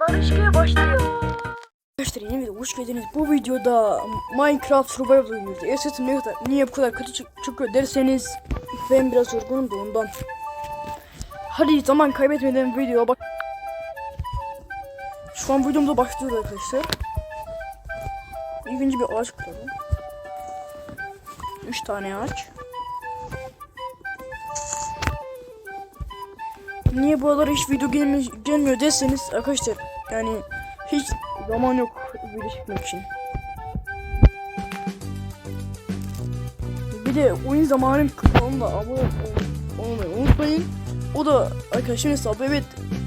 Barışkaya başlıyor. Arkadaşlar yeni video hoş geldiniz. Bu videoda Minecraft Survival oynuyoruz. Eğer sesim ne kadar, niye bu kadar kötü çık- çıkıyor derseniz ben biraz yorgunum da ondan. Hadi zaman kaybetmeden videoya bak. Şu an videomda başlıyoruz arkadaşlar. İlk önce bir ağaç kuralım. 3 tane ağaç. Niye bu aralar hiç video gelmiyor, gelmiyor derseniz arkadaşlar yani hiç zaman yok video çekmek için. Bir de oyun zamanım kanalına abone ol- olmayı unutmayın. O da arkadaşımın hesabı evet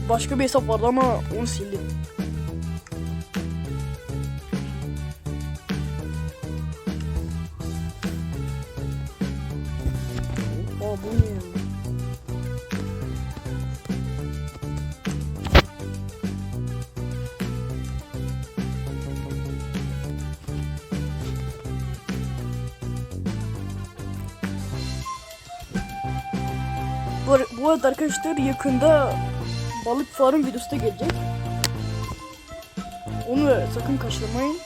başka bir hesap vardı ama onu sildim. Arada arkadaşlar yakında balık farm videosu da gelecek. Onu sakın kaçırmayın.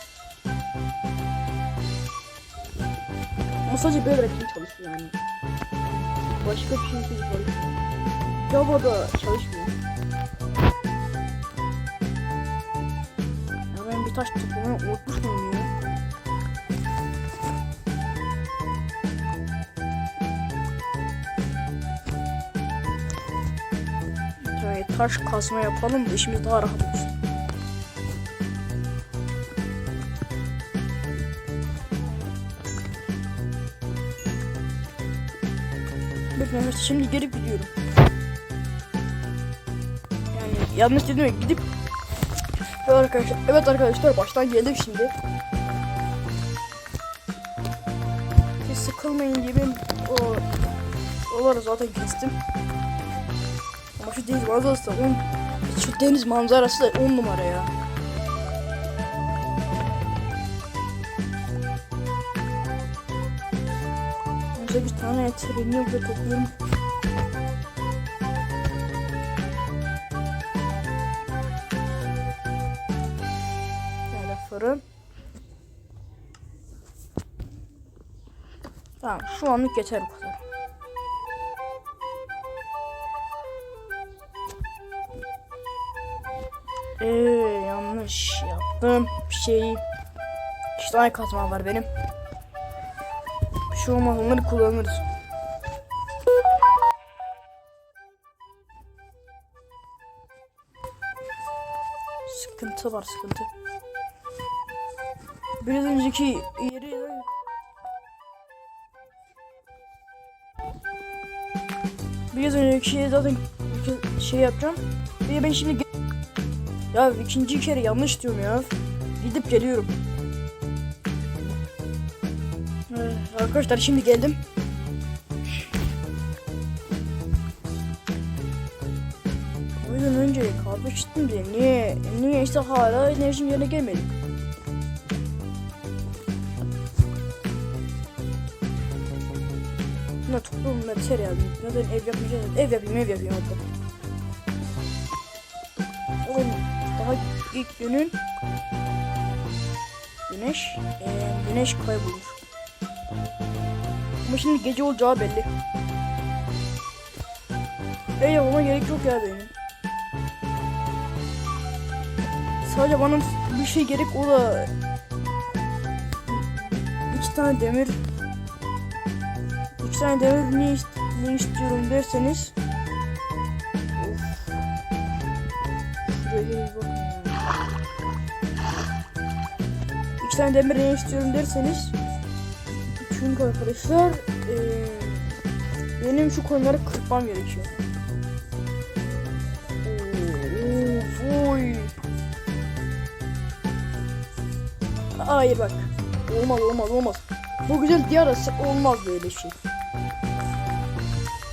Ama sadece böyle için çalışıyor yani. Başka bir şey çalışmıyor. Java'da çalışmıyor. Ya ben bir taş toplamayı unutmuş taş kazma yapalım da işimiz daha rahat olsun. Bakın şimdi geri gidiyorum. Yani yanlış dedim gidip Evet arkadaşlar, evet arkadaşlar baştan geldim şimdi. Siz sıkılmayın gibi o oraları zaten kestim. Şu deniz manzarası da on, şu deniz manzarası da on numara ya. Önce bir tane treni ve topluyorum. Şöyle fırın. Tamam şu anlık yeter bu kadar. Ee, yanlış yaptım bir şey. İki tane kazma var benim. Bir şey olmaz onları kullanırız. Sıkıntı var sıkıntı. Biraz önceki yeri Biraz önceki şeyi zaten şey yapacağım. De ben şimdi ya ikinci kere yanlış diyorum ya. Gidip geliyorum. Ee, Arkadaşlar şimdi geldim. O yüzden önce kahve içtim de niye niye işte hala enerjim yerine gelmedi. Buna toplum yeter ya. Neden ev yapmayacağız? Ev yapayım ev yapayım hadi. Daha ilk günün güneş eee, güneş kaybolur. Ama şimdi gece olacağı belli. Ev yapmama gerek yok ya benim. Sadece bana bir şey gerek o da iki tane demir iki tane demir ne, ist- ne istiyorum derseniz İki tane demir ne istiyorum derseniz çünkü arkadaşlar eee, benim şu konuları kırpmam gerekiyor. Oy. Hayır bak. Olmaz olmaz olmaz. Bu güzel diyarası olmaz böyle şey.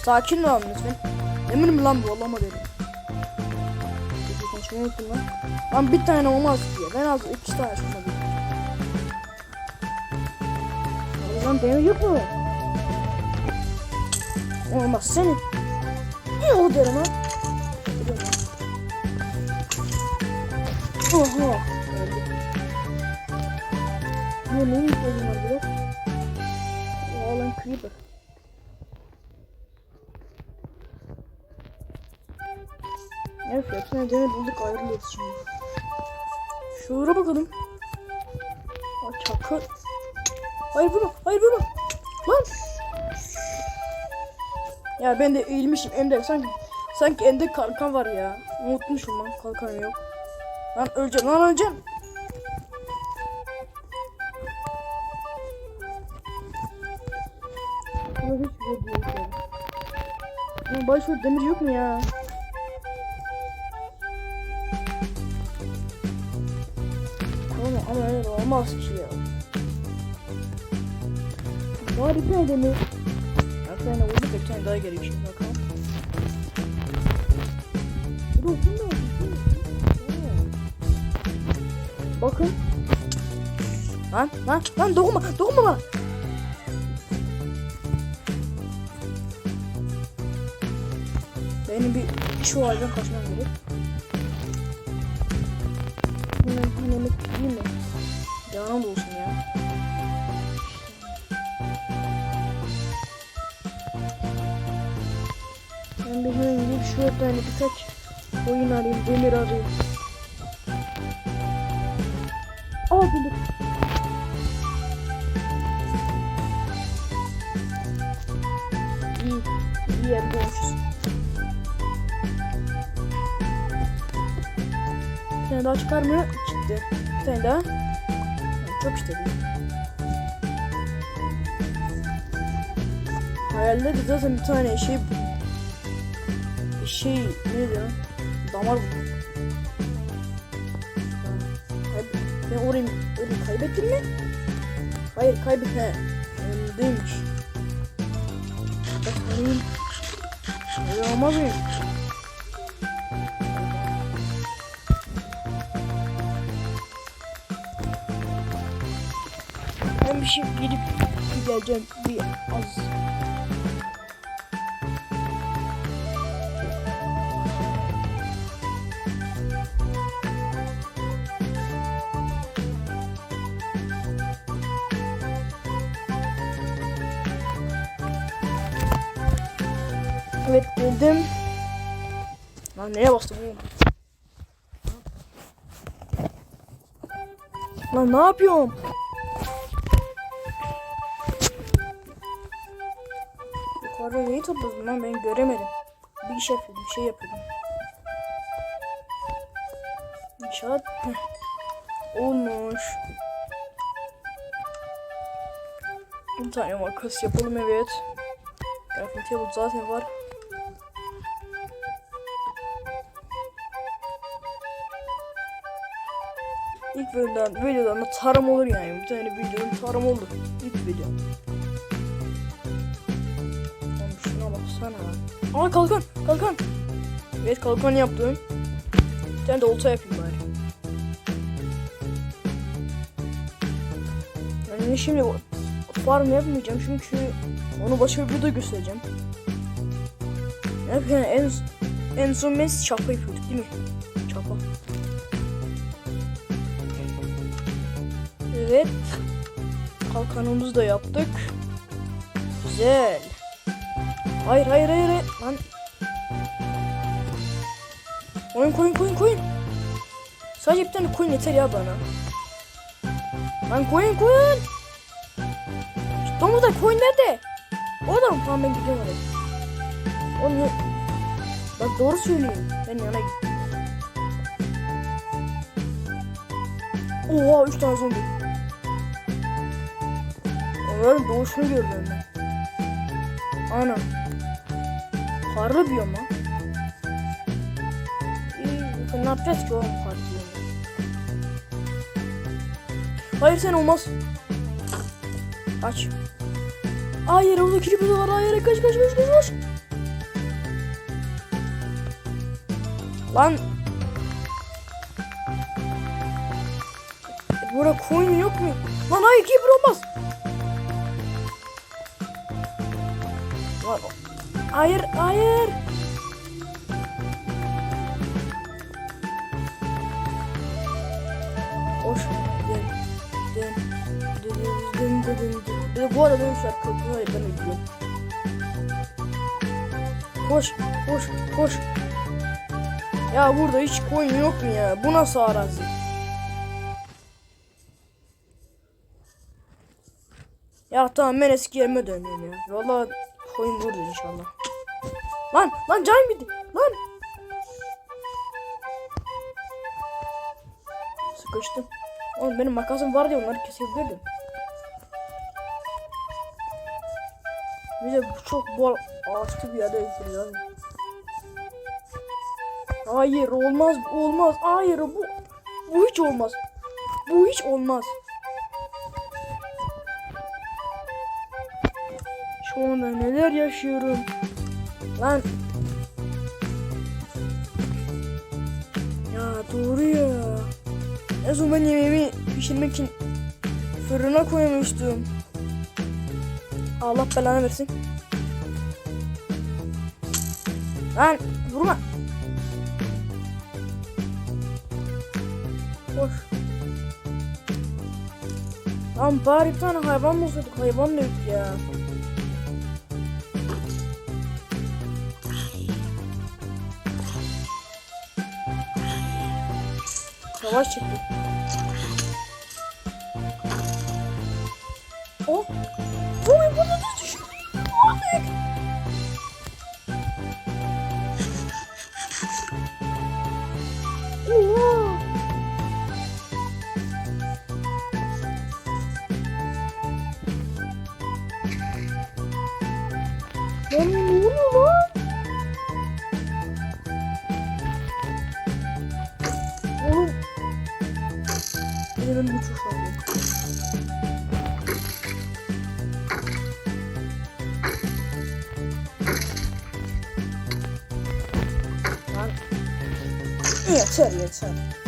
Sakin ol lütfen. Emin mi lan bu Allah'ıma dedim. Konuşmayı lan. Bir tane olmaz diye. Ben az iki tane şunları. Lan benim yok mu? Olmaz senin. Ne o derim ha? Oha. Öldü. Bu neyin ihtiyacım var biraz? O alan creeper. Evet hepsine demir bulduk ayrılıyoruz şimdi. Şuraya bakalım. Aa, çakı. Hayır bunu, hayır bunu. Lan. Ya ben de eğilmişim Emre sanki sanki ende kalkan var ya. Unutmuşum lan kalkan yok. Lan öleceğim lan öleceğim. Yani. Lan başka demir yok mu ya? Ama ama öyle olmaz ki ya. Tane demir. Bir tane vurduk bir tane daha gerekiyor bakalım. Bu da- Bakın. Lan lan lan dokunma dokunma bana. Benim bir şu ağacdan kaçmam gerek. Hemen hemen değil mi? Canım olsun ya. Hemen gidip şu tane birkaç oyun arayayım, demir arayayım. Aa demir. İyi, iyi yer bulmuşuz. Bir tane daha çıkar mı? Çıktı. Bir tane daha. Çok bu. Hayalde de zaten bir tane şey şey neydi ya? Damar. Ben orayı, orayı kaybettim mi? Hayır kaybetme. Önündeymiş. Bak arayayım. Öyle olmaz mı? Ben bir şey gidip bir geleceğim bir az. Evet geldim. Lan neye bastım oğlum? Lan ne yapıyorum? Yukarıda neyi topladım lan ben göremedim. Bir iş yapıyordum, bir şey yapıyordum. İnşaat olmuş. Bir tane makas yapalım evet. Crafting table zaten var. İlk bölümden videodan da tarım olur yani. Bir tane videonun tarım oldu. İlk video. Oğlum şuna baksana. Aa kalkan kalkan. Evet kalkan yaptım. Bir tane de olta yapayım bari. Yani şimdi farm yapmayacağım çünkü onu başka bir videoda göstereceğim. Yani en, en son biz çapa yapıyorduk değil mi? Çapa. Evet. Kalkanımızı da yaptık. Güzel. Hayır hayır hayır. Lan. Koyun koyun koyun koyun. Sadece bir tane koyun yeter ya bana. Lan koyun koyun. Domuzlar koyun nerede? Orada mı? Tamam ben gidiyorum oraya. Oğlum ya- Bak doğru söylüyorum. Ben yana gittim. Oha 3 tane zombi. Onların doğuşunu gördüm ben. Ana. Karlı biyom lan. İyi, ne yapacağız ki oğlum karlı biyomu? Hayır sen olmaz. Aç. Hayır orada kilimi var. Hayır kaç kaç kaç kaç kaç. Lan. Burada coin yok mu? Lan hayır keeper olmaz. Hayır, hayır. Hoş. Dön, dön, dön, dön, dön, dön, dön. Bu arada benim şu an kalkıyor, ben ölüyorum. Koş, koş, koş. Ya burada hiç koyun yok mu ya? Bu nasıl arazi? Ya tamam ben eski yerime dönüyorum ya. Valla koyun vurdu inşallah. Lan lan can bitti. Lan. Sıkıştım. Oğlum benim makasım var diye onları kesebilirdim. Bir de çok bol ağaçlı bir yerde ekiliyor. Hayır olmaz olmaz. Hayır bu bu hiç olmaz. Bu hiç olmaz. Şu anda neler yaşıyorum. Lan. Ya doğru ya. En son ben yemeğimi pişirmek için fırına koymuştum. Allah belanı versin. Lan vurma. Koş. Lan bari bir tane hayvan bulsaydık. Hayvan da yok ya. savaş çıktı. Oh! Vay bunu da düşürdüm. Lan ne? 嗯嗯嗯嗯嗯嗯嗯嗯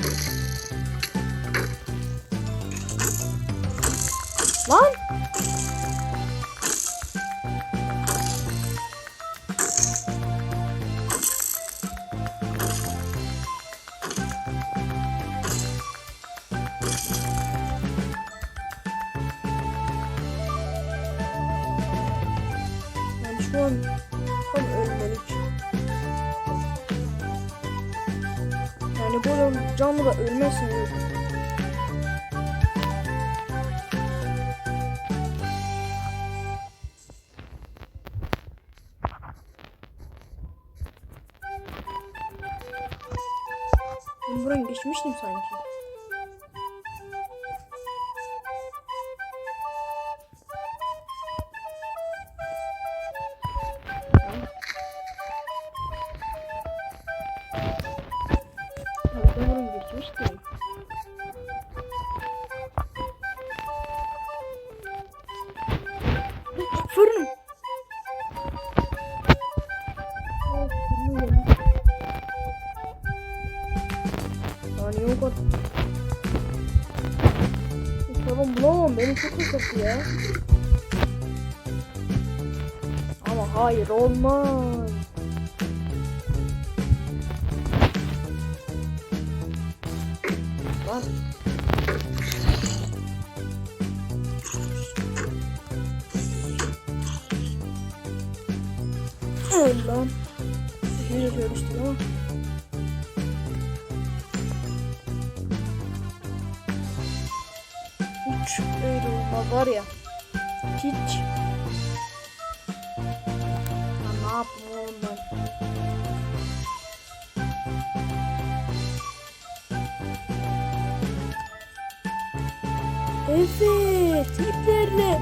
canlı da ölmezsin Lan çok. Ama hayır olmaz. Lan. Öl lan. Sihir yapıyorum ama. Olmaz var ya. Hiç. Ya ne yapayım oğlum ben? Evet, iplerle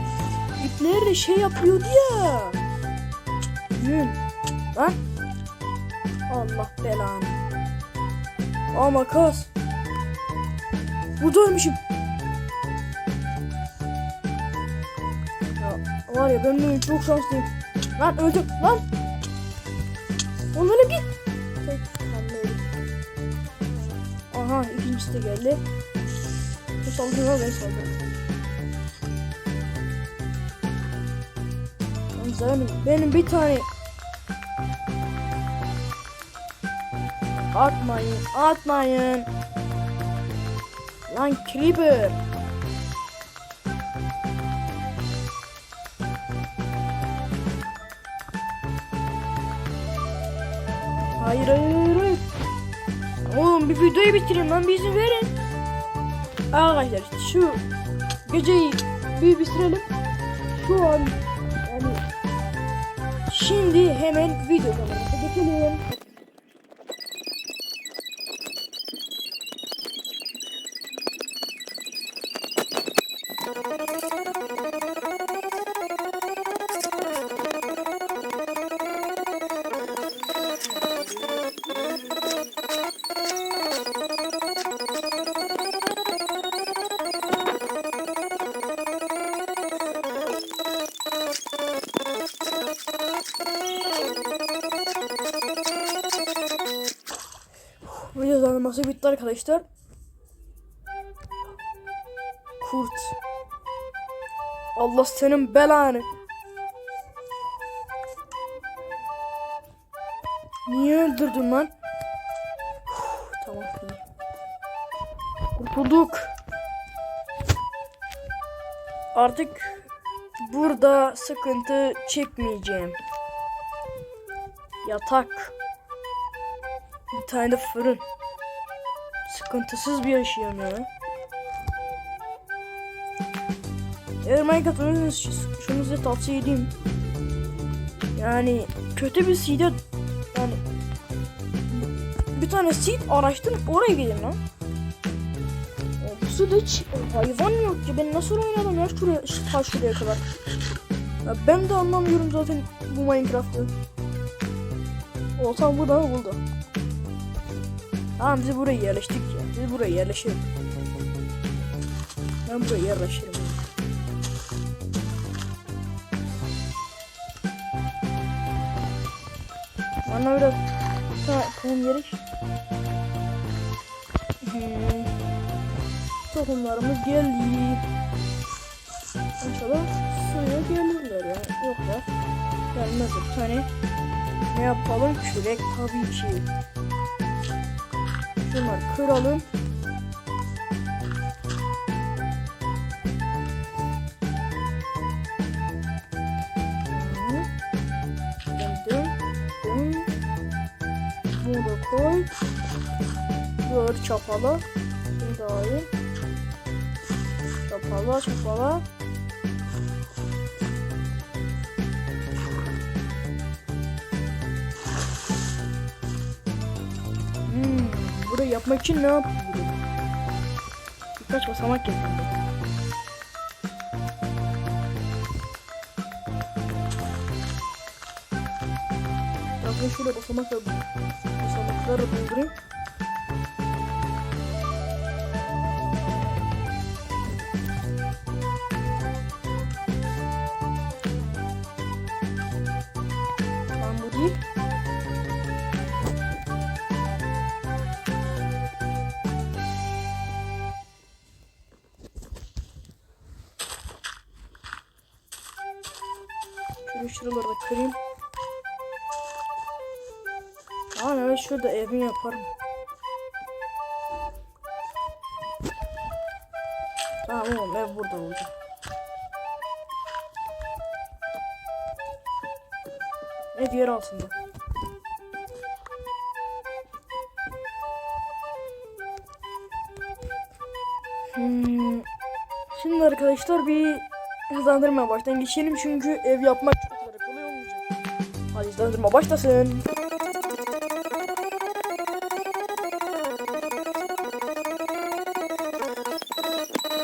iplerle şey yapıyordu ya. Yün. Lan. Allah belanı. Aa makas. Buradaymışım. Var ya ben bugün çok şanslıyım. Lan öldüm lan. Onlara git. Aha ikincisi de geldi. Bu saldırıyor ben saldırıyorum. Zalim benim bir tane Atmayın, atmayın. Lan Creeper. Hayır hayır hayır. Oğlum bir videoyu bitireyim lan bir izin verin. Arkadaşlar şu geceyi bir bitirelim. Şu an yani şimdi hemen video kamerası geçelim. Zanlaması bitti arkadaşlar. Kurt. Allah senin belanı. Niye öldürdün lan? Uf, tamam iyi. Kurtulduk. Artık burada sıkıntı çekmeyeceğim. Yatak. Bir tane de fırın. Sıkıntısız bir yaşayayım ya. Eğer Minecraft oynuyorsanız şunu size tavsiye edeyim. Yani kötü bir seed'e yani bir tane seed araştırıp oraya gidin lan. Bu sırada hiç hayvan yok ki. Ben nasıl oynadım ya şuraya, şu ta şuraya kadar. Ya ben de anlamıyorum zaten bu Minecraft'ı. Olsam burada mı buldu? Tamam biz buraya yerleştik ya. Biz buraya yerleşelim. Ben buraya yerleşirim. Bana ta tohum gerek. Tohumlarımız geldi. İnşallah suya gelirler ya. Yoklar. Gelmez bir tane. Ne yapalım? Kürek tabii ki. Şunları kıralım. Bunu da koy. Böyle çapala. Şimdi daha iyi. Çapala, çapala. Burayı yapmak için ne yapabilirim? Birkaç basamak yapayım ben. Şöyle basamakla basamakları doldurayım. Yaparım. Tamam ev burada olacak. Ev yer altında. Hmm. Şimdi arkadaşlar bir hızlandırma baştan geçelim çünkü ev yapmak çok kolay olmayacak. Hadi hızlandırma başlasın.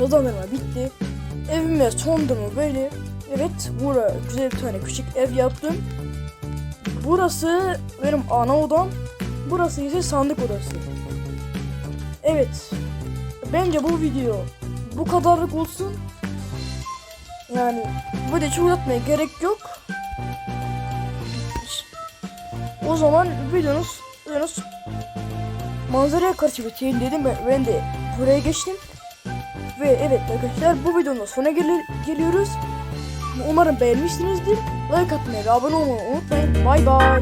Hızlandırma bitti. Evime sondurma böyle. Evet buraya güzel bir tane küçük ev yaptım. Burası benim ana odam. Burası ise sandık odası. Evet. Bence bu video bu kadarlık olsun. Yani bu da çok uzatmaya gerek yok. O zaman videonuz, videonuz manzaraya karşı bitirin dedim ben, ben de buraya geçtim. Ve evet arkadaşlar bu videonun sonuna gel geliyoruz. Umarım beğenmişsinizdir. Like atmayı ve abone olmayı unutmayın. Bay bay.